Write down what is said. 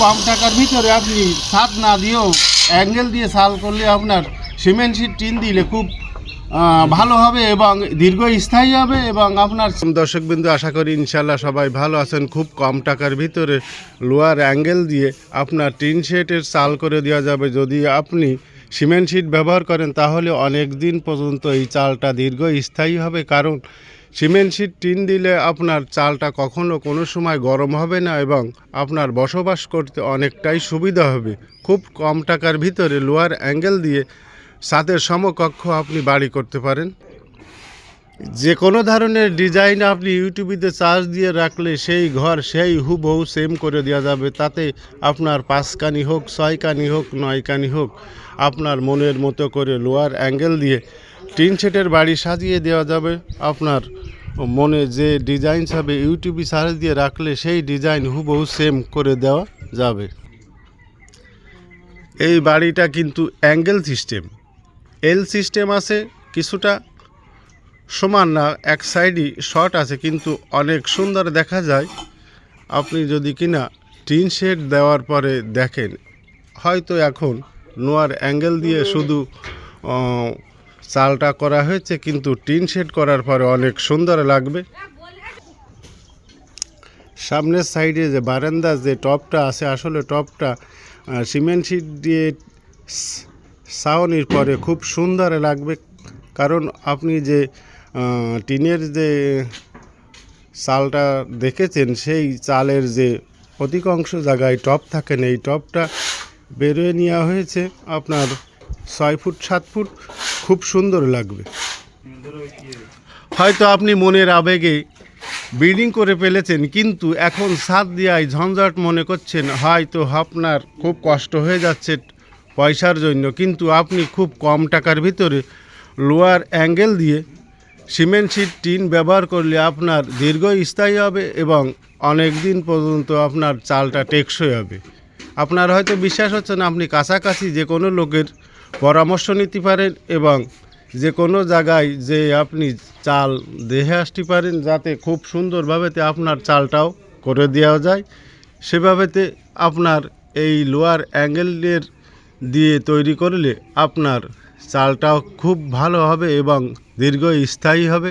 কম টাকার ভিতরে আপনি ছাদ না দিয়েও অ্যাঙ্গেল দিয়ে সাল করলে আপনার সিমেন্ট শিট টিন দিলে খুব ভালো হবে এবং দীর্ঘস্থায়ী হবে এবং আপনার দর্শকবিন্দু, আশা করি ইনশাল্লাহ সবাই ভালো আছেন। খুব কম টাকার ভিতরে লোয়ার অ্যাঙ্গেল দিয়ে আপনার টিন শেটের চাল করে দেওয়া যাবে। যদি আপনি সিমেন্ট শিট ব্যবহার করেন, তাহলে অনেক দিন পর্যন্ত এই চালটা দীর্ঘস্থায়ী হবে। কারণ সিমেন্ট শিট টিন দিলে আপনার চালটা কখনো কোনো সময় গরম হবে না এবং আপনার বসবাস করতে অনেকটাই সুবিধা হবে। খুব কম টাকার ভিতরে লোয়ার অ্যাঙ্গেল দিয়ে সাতের সমকক্ষ আপনি বাড়ি করতে পারেন। যে কোনো ধরনের ডিজাইন আপনি ইউটিউবিতে চার্জ দিয়ে রাখলে সেই ঘর সেই হুবহু সেম করে দেওয়া যাবে। তাতে আপনার পাঁচকানি হোক, ছয়কানি হোক, নয়কানি হোক, আপনার মনের মতো করে লোয়ার অ্যাঙ্গেল দিয়ে টিন সেটের বাড়ি সাজিয়ে দেওয়া যাবে। আপনার মনে যে ডিজাইন হবে ইউটিউবে সার্চ দিয়ে রাখলে সেই ডিজাইন হুবহু সেম করে দেওয়া যাবে। এই বাড়িটা কিন্তু অ্যাঙ্গেল সিস্টেম এল সিস্টেম আছে, কিছুটা সমান না, এক সাইডই শর্ট আছে, কিন্তু অনেক সুন্দর দেখা যায়। আপনি যদি কিনা টিন শেড দেওয়ার পরে দেখেন, হয়তো এখন নোয়ার অ্যাঙ্গেল দিয়ে শুধু চালটা করা হয়েছে, কিন্তু টিন শেড করার পরে অনেক সুন্দর লাগবে। সামনের সাইডে যে বারান্দা, যে টপটা আছে, আসলে টপটা সিমেন্ট শিট দিয়ে স- ছাউনির পরে খুব সুন্দর লাগবে। কারণ আপনি যে টিনের যে চালটা দেখেছেন, সেই চালের যে অধিকাংশ জায়গায় টপ থাকেন এই টপটা বেরোয় নেওয়া হয়েছে। আপনার ছয় ফুট, সাত ফুট, খুব সুন্দর লাগবে। হয়তো আপনি মনের আবেগে বিল্ডিং করে ফেলেছেন, কিন্তু এখন ছাদ দিয়ায় ঝঞ্ঝাট মনে করছেন, হয়তো আপনার খুব কষ্ট হয়ে যাচ্ছে পয়সার জন্য, কিন্তু আপনি খুব কম টাকার ভিতরে লোয়ার অ্যাঙ্গেল দিয়ে সিমেন্ট শিট টিন ব্যবহার করলে আপনার দীর্ঘস্থায়ী হবে এবং অনেক দিন পর্যন্ত আপনার চালটা টেকসই হবে। আপনার হয়তো বিশ্বাস হচ্ছে না, আপনি কাছাকাছি যে কোনো লোকের পরামর্শ নিতে পারেন এবং যে কোনো জায়গায় যে আপনি চাল দেহে আসতে পারেন যাতে খুব সুন্দরভাবেতে আপনার চালটাও করে দেওয়া যায়। সেভাবেতে আপনার এই লোয়ার অ্যাঙ্গেলের দিয়ে তৈরি করলে আপনার চালটাও খুব ভালো হবে এবং দীর্ঘস্থায়ী হবে।